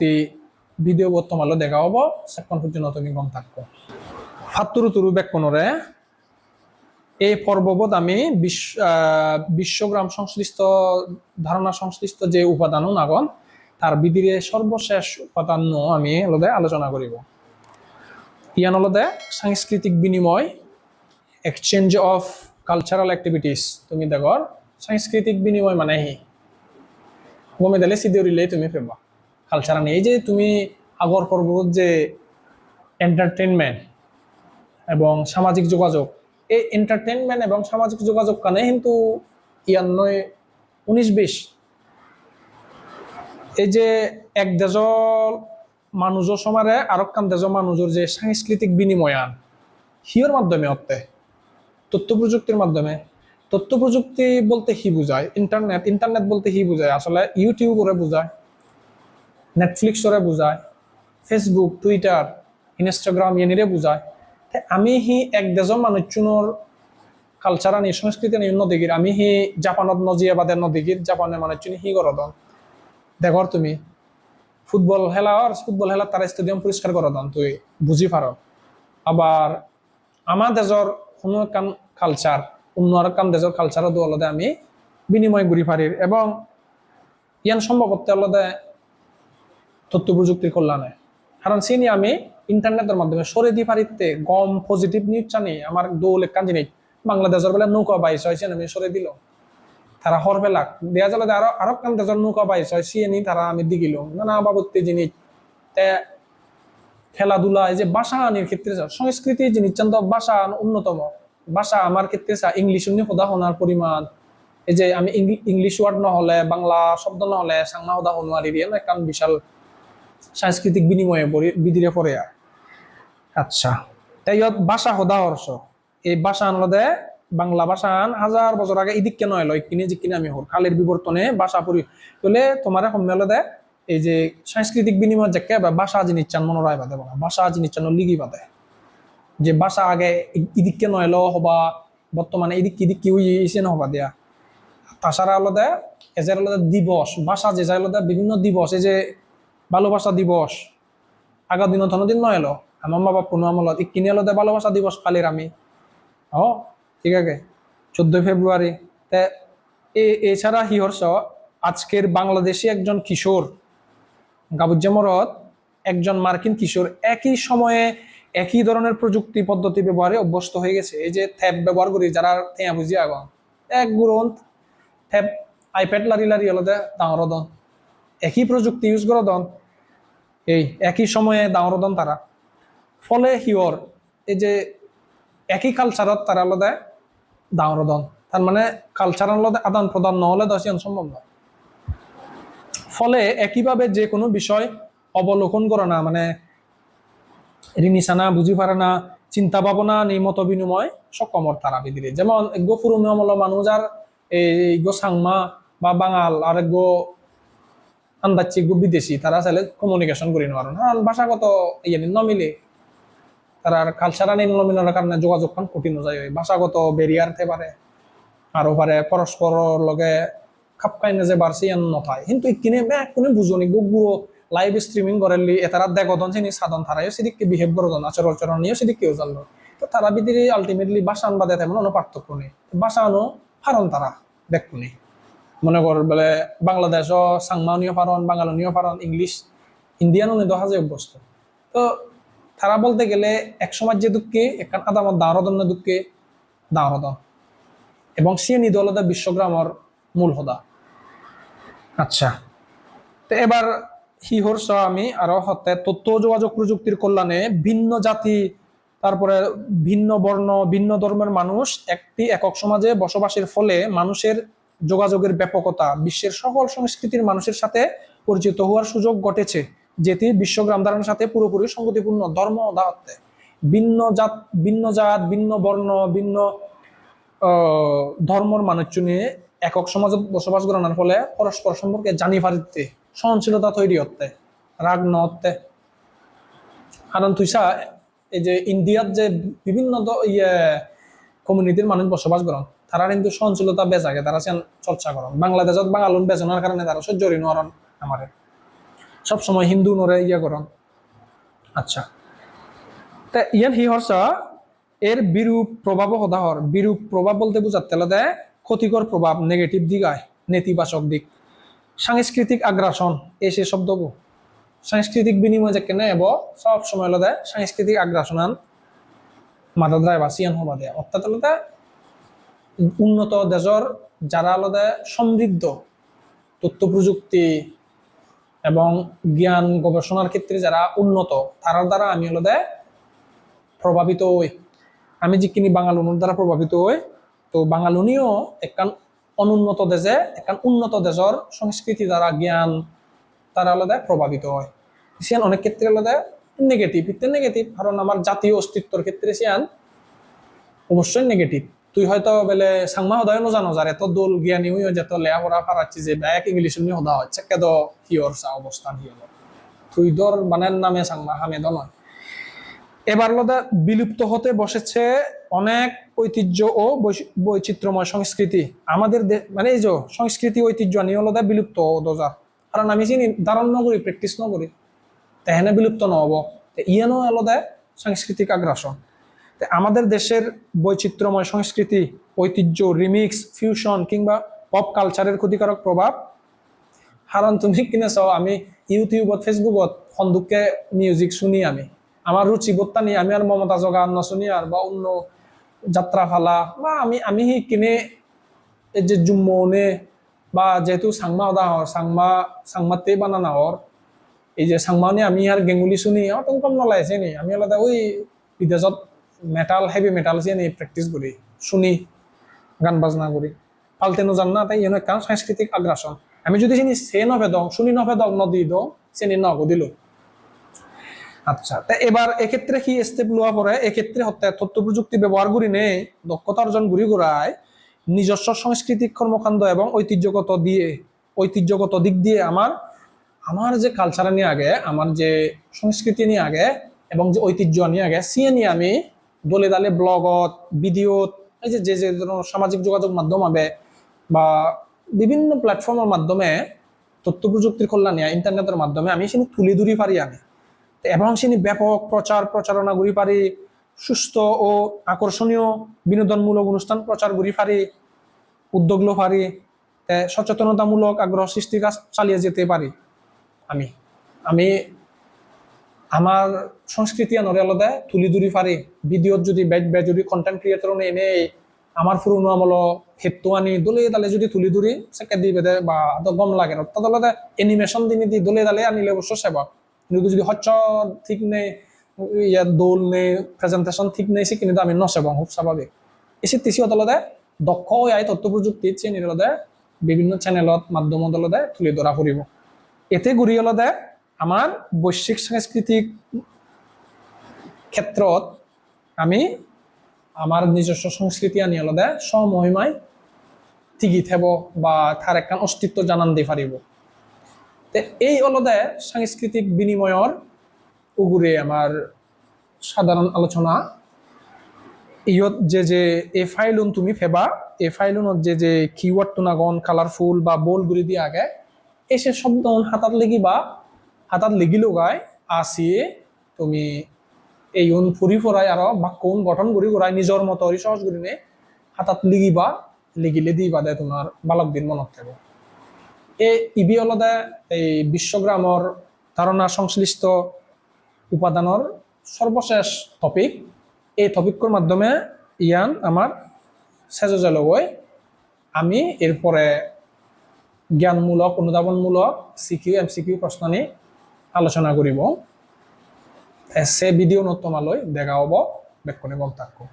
পরবর্তী ভিডিও তোমালে দেখা হব। সেখন পর্যন্ত তুমি গম থাকব ফাত্তুরু তুরু বেকনরে এই পর্ববোধ আমি বিশ্বগ্রাম সংশ্লিষ্ট ধারণা সংশ্লিষ্ট যে উপাদান নাগন তার বিধিরে সর্বশেষ উপাদান আমি হলদে আলোচনা করিব ইয়ান হলদে সাংস্কৃতিক বিনিময় এক্সচেঞ্জ অফ কালচারাল অ্যাক্টিভিটিস তুমি দেখো সাংস্কৃতিক বিনিময় মানে হি গমে দিলে সিদিউরিলেই তুমি পেবা কালচার নিয়ে এই যে তুমি আগর পর্বত যে এন্টারটেনমেন্ট এবং সামাজিক যোগাযোগ, এই এন্টারটেনমেন্ট এবং সামাজিক যোগাযোগ কানে কিন্তু ইয়ান্নয় উনিশ বিশ। এই যে এক দেশৰ মানুহৰ সমাৰে আৰু কান দেশৰ মানুহৰ যে সাংস্কৃতিক বিনিময়ান সিওর মাধ্যমে অর্থে তথ্য প্রযুক্তির মাধ্যমে। তথ্য প্রযুক্তি বলতে কি বোঝায়? ইন্টারনেট ইন্টারনেট বলতে কি বোঝায়? আসলে ইউটিউব করে বোঝায়। নেটফ্লিক্স করে বোঝায় ফেসবুক টুইটার ইনস্টাগ্রাম এনিরে বোঝায় তে আমি হি এক দেশৰ মানুহজনৰ কালচাৰ আনি, সংস্কৃতি আনি নদীগির আমি হি জাপানত নজিয়া বাদে নদীগির জাপানের মানুষজন হি করদন দেখর তুমি, ফুটবল খেলা আর ফুটবল খেলা তার স্টেডিয়াম পরিষ্কার করদন তুই বুঝি পার আবার আমার দেশৰ কোনো কান কালচার অন্য কান দেশৰ কালচারও আলাদা আমি বিনিময় ঘুরি পারির এবং ইয়ান সম্ভবত আলাদা তথ্য প্রযুক্তির কল্যাণে। কারণ চিনি আমি ইন্টারনেটের মাধ্যমে সরে দি পারিতে গম পজিটিভ নিউজ জানি আমার দৌল এক জিনিস বাংলাদেশের বেলা নৌকা বাইশ হয়েছে আমি সরে দিল। তারা হর বেলাক। দেয়া যালে আরও আরও কান নৌকা বাইশ হয় সিএনি তারা আমি দিগিল। নানা বাবত্তি জিনিস খেলাধুলা, এই যে ভাষা আনির ক্ষেত্রে সংস্কৃতি জিনিস চান্দ ভাষা অন্যতম ভাষা আমার ক্ষেত্রে ইংলিশ উনি সদা হনার পরিমাণ। এই যে আমি ইংলি- ইংলিশ ওয়ার্ড নহলে, বাংলা শব্দ নহলে, সাংনা সদা হনুয়ারি দিয়ে কান বিশাল সাংস্কৃতিক বিনিময়ে বিধিরে পড়ে আচ্ছা তাই ইয়ত ভাষা সদা হর্ষ এই ভাষা আনলদে বাংলা ভাষা আন, হাজার বছর আগে ইদিক কেন এলো কিনে যে কিনে আমি হর কালের বিবর্তনে ভাষা পরি বলে তোমার সম্মেলদে এই যে সাংস্কৃতিক বিনিময় যে বা ভাষা জিনিস চান মনোরায় বাদে বলা। ভাষা জিনিস চান লিগি বাদে। যে ভাষা আগে ইদিক কেন এলো হবা, বর্তমানে ইদিক ইদিক কি হইছে না হবা দিয়া। তাছাড়া আলাদা এজের আলাদা দিবস। ভাষা যে যাই আলাদা বিভিন্ন দিবস। এই যে ভালোবাসা দিবস। আগা দিন ধন দিন নয় এলো। আমার মা বাপ কোনো আমলত কিনে আলাদা ভালোবাসা দিবস কালির আমি। ও ঠিক আছে চোদ্দই ফেব্রুয়ারি তে এছাড়া হিহর্ষ আজকের বাংলাদেশি একজন কিশোর গাবুজ্জামরত একজন মার্কিন কিশোর একই সময়ে একই ধরনের প্রযুক্তি পদ্ধতি ব্যবহারে অভ্যস্ত হয়ে গেছে। এই যে ট্যাব ব্যবহার করি যারা থেয়া বুঝি আগন এক গুরন ট্যাব আইপ্যাড লারি লারি হলদে ডাঙর দন। একই প্রযুক্তি ইউজ করে দন। এই একই সময়ে ডাঙর দন তারা। ফলে হিওর, এই যে একই কালচারত তারা আলাদা ডাঙর দন তার মানে কালচার আলাদা আদান প্রদান নহলে দশ সম্ভব নয় ফলে একইভাবে যে কোনো বিষয় অবলোকন করে না মানে রিনিসানা বুঝি পারে না, চিন্তা ভাবনা নেই মত বিনিময় সকমর তারা বিদিলে যেমন এগো পুরনো মানুষ আর এই গো সাংমা বা বাঙাল আর গো আন্দাচ্ছি গো বিদেশি, তারা চাইলে কমিউনিকেশন করি নোৱাৰো কারণ ভাষাগত ইয়ে নমিলে তারা কালচারাল নমিনার কারণে যোগাযোগ কান কঠিন যায়। ভাষাগত বেরিয়ার হতে পারে, আরও পারে পরস্পরের লগে খাপ খাইনে যে বাড়ছে ইয়ান নথায় কিন্তু ইকিনে বে, কোনো বুঝনি গুগুরো লাইভ স্ট্রিমিং করেলি এতারা দেখদন চিনি, সাধন তারাইও সেদিককে বিহেভ করদন আচরণ আচরণ নিয়েও সেদিককেও জানলো। তো তারা বিদিরে আলটিমেটলি ভাষা আনবাদে তেমন কোনো পার্থক্য নেই। আনো ফারন তারা দেখুনি মনে কর বলে বাংলাদেশও সাংমানীয় পারন বাঙালনীয় পারন ইংলিশ ইন্ডিয়ানও দহাজে অভ্যস্ত। তো তারা বলতে গেলে এক সমাজ যে দুঃখে একখান আদামত দাঁড়দন না দুঃখে দাঁড়দন এবং সে নিদলদা বিশ্বগ্রামর মূল হদা। আচ্ছা তো এবার হিহর্ষ আমি আরও হতে তথ্য যোগাযোগ প্রযুক্তির কল্যাণে ভিন্ন জাতি, তারপরে ভিন্ন বর্ণ, ভিন্ন ধর্মের মানুষ একটি একক সমাজে বসবাসের ফলে মানুষের যোগাযোগের ব্যাপকতা বিশ্বের সকল সংস্কৃতির মানুষের সাথে পরিচিত হওয়ার সুযোগ ঘটেছে যেটি বিশ্বগ্রাম ধারণের সাথে পুরোপুরি সংগতিপূর্ণ ধর্ম দাওয়াতে। ভিন্ন জাত ভিন্ন জাত ভিন্ন বর্ণ ভিন্ন ধর্মর মানুষ নিয়ে একক সমাজত বসবাস করানোর ফলে পরস্পর সম্পর্কে জানি পারিতে সহনশীলতা তৈরি হতে রাগ ন হতে। কারণ তুই চা, এই যে ইন্ডিয়াত যে বিভিন্ন ইয়ে কমিউনিটির মানুষ বসবাস করেন তারা কিন্তু সহনশীলতা বেচাকে, তারা চর্চা করেন। বাংলাদেশত বাঙালুন বেচনার কারণে তারা সহ্য করি নরন আমারে। সবসময় হিন্দু নরে ইয়া করন। আচ্ছা। তা ইয়ান হি হর্ষ এর বিরূপ প্রভাবও হদাহর বিরূপ প্রভাব বলতে বুঝাতে দেয় ক্ষতিকর প্রভাব নেগেটিভ দিক আয়, নেতিবাচক দিক। সাংস্কৃতিক আগ্রাসন এই সে শব্দ সাংস্কৃতিক বিনিময় যে কেনে এব সব সময় আলাদা সাংস্কৃতিক আগ্রাসন আন মাদাদ্রায় বাসিয়ান হবা দেয় অর্থাৎ উন্নত দেশর যারা আলাদা সমৃদ্ধ তথ্য প্রযুক্তি এবং জ্ঞান গবেষণার ক্ষেত্রে যারা উন্নত তারার দ্বারা আমি আলাদা প্রভাবিত হই আমি যিখিনি বাঙালুনুর দ্বারা প্রভাবিত হই তো বাঙালুনিও একখান অনুন্নত দেশে একখান উন্নত দেশের সংস্কৃতি দ্বারা জ্ঞান তারা আলাদা প্রভাবিত হয়। সিয়ান অনেক ক্ষেত্রে আলাদা নেগেটিভ ইতে নেগেটিভ কারণ আমার জাতীয় অস্তিত্বর ক্ষেত্রে সিয়ান অবশ্যই নেগেটিভ তুই হয়তো বেলে সাংমা হদায় নজানো যার এত দোল জ্ঞানী হই যেত লেয়া পড়া পারাচ্ছি যে ব্যাক ইংলিশ নিয়ে হদা হচ্ছে কেদ হিয়র সা অবস্থান হিয়র তুই দর বানের নামে সাংমা হামেদ নয়। এবার লদা বিলুপ্ত হতে বসেছে অনেক ঐতিহ্য ও বৈচিত্র্যময় সংস্কৃতি। আমাদের মানে এই যে সংস্কৃতি, ঐতিহ্য নিয়ে হলদা বিলুপ্ত দোজা কারণ আমি চিনি, ধারণ নগরী প্র্যাকটিস নগরী তেহেনে বিলুপ্ত নহব ইয়ানো আলাদা সাংস্কৃতিক আগ্রাসন আমাদের দেশের বৈচিত্র্যময় সংস্কৃতি, ঐতিহ্য রিমিক্স ফিউশন কিংবা পপ কালচারের ক্ষতিকারক প্রভাব কারণ তুমি কিনে চাও। আমি ইউটিউবত ফেসবুকত সন্দুককে মিউজিক শুনি আমি। আমার রুচি বোধটা নিয়ে আমি আর মমতা জগা নশুনি আর বা অন্য যাত্রা ফালা বা আমি আমি কিনে এই যে জুম্মনে বা যেহেতু সাংমা ওদা হর সাংমা সাংমাতে বানানা হর এই যে সাংমানে আমি আর গেঙ্গুলি শুনি আমার তো কম নলাইছে নি। আমি আলাদা ওই বিদেশত মেটাল হেভি মেটাল আছে নি প্ৰেক্টিছ কৰি শুনি, গান বাজনা কৰি পাল্টে নজান না তাই এনে কারণ সাংস্কৃতিক আগ্রাসন। আমি যদি চিনি সে নভেদং শুনি নভেদং নদী দং চিনি নগো দিলো। আচ্ছা তা এবার এক্ষেত্রে কি স্টেপ লোৱা পৰে? এক্ষেত্রে হত্যা তথ্য প্রযুক্তি ব্যবহার করি নে, দক্ষতা অর্জন ঘুরি ঘুরায় নিজস্ব সাংস্কৃতিক কর্মকাণ্ড এবং ঐতিহ্যগত দিয়ে, ঐতিহ্যগত দিক দিয়ে আমার আমার যে কালচার নিয়ে আগে, আমার যে সংস্কৃতি নিয়ে আগে, এবং যে ঐতিহ্য নিয়ে আগে সিয়ে নিয়ে আমি দলে দালে ব্লগত, ভিডিওত, এই যে যে যে সামাজিক যোগাযোগ মাধ্যম হবে বা বিভিন্ন প্ল্যাটফর্মের মাধ্যমে তথ্য প্রযুক্তির কল্যাণে ইন্টারনেটের মাধ্যমে আমি সেখানে তুলে ধরি পারি আমি এবং সেনি ব্যাপক প্রচার, প্রচারণা করি পারি সুস্থ ও আকর্ষণীয় বিনোদনমূলক অনুষ্ঠান প্রচার করি পারি উদ্যোগ লো পারি সচেতনতামূলক আগ্রহ সৃষ্টি কাজ চালিয়ে যেতে পারি আমি আমি আমার সংস্কৃতি আনরে আলাদা, তুলি ধরি পারি ভিডিওত যদি বেজ যদি কন্টেন্ট ক্রিয়েটর এনে আমার পুরনো আমল হেতু আনি, দলে দালে যদি তুলি ধরি সেকে দি বেদে বা গম লাগে না। তাহলে আলাদা এনিমেশন দিনে দি দলে দালে আনিলে অবশ্য সেবা। কিন্তু যদি হচ্ছ ঠিক নেই ইয়ার দোল নেই প্রেজেন্টেশন ঠিক নেই, সে কিন্তু আমি নসেবং খুব স্বাভাবিক এসে তিসি আলাদা, দক্ষ আই তথ্য প্ৰযুক্তিত চেনি আলাদা, বিভিন্ন চ্যানেলত মাধ্যমত আলাদা তুলি ধরা ফুরিব এতে ঘুরি আলাদা আমার বৈশ্বিক সাংস্কৃতিক ক্ষেত্ৰত আমি আমার নিজস্ব সংস্কৃতি আনি আলাদা স্বমহিমায় টিকি থাকব বা তার একখান অস্তিত্ব জানান দি পারিব তে এই আলাদা সাংস্কৃতিক বিনিময়ৰ উগুৰে আমাৰ সাধারণ আলোচনা। ইয়ত যে যে এ ফাইলুন তুমি ফেবা এ ফাইলুনত যে যে কিওয়ার্ড তুনাগন কালারফুল বা বোল গুলি দিয়ে আগে এসে শব্দ হাতাত লেগিবা হাতাত লেগি লগাই আসিয়ে তুমি এই উন ফুৰি ফুৰাই আৰু বাক্যন গঠন কৰি কৰাই নিজৰ মতো সহজ কৰি নে হাতাত লিগিবা, লিগিলে দিবা দে তোমাৰ বালক দিন মনত থাকিব। এই ইবি অলদে এই বিশ্বগ্ৰামৰ ধাৰণা সংশ্লিষ্ট উপাদানৰ সর্বশেষ টপিক এই টপিকর মাধ্যমে ইয়ান আমার শেষে লগৈ আমি এরপরে জ্ঞানমূলক অনুধাবনমূলক সিকিউ এম সিকিউ প্রশ্ন নিয়ে আলোচনা করিব। সে ভিডিও নতুমালৈ তোমালৈ দেখা হ'ব। বেক্ষণে গম থাকো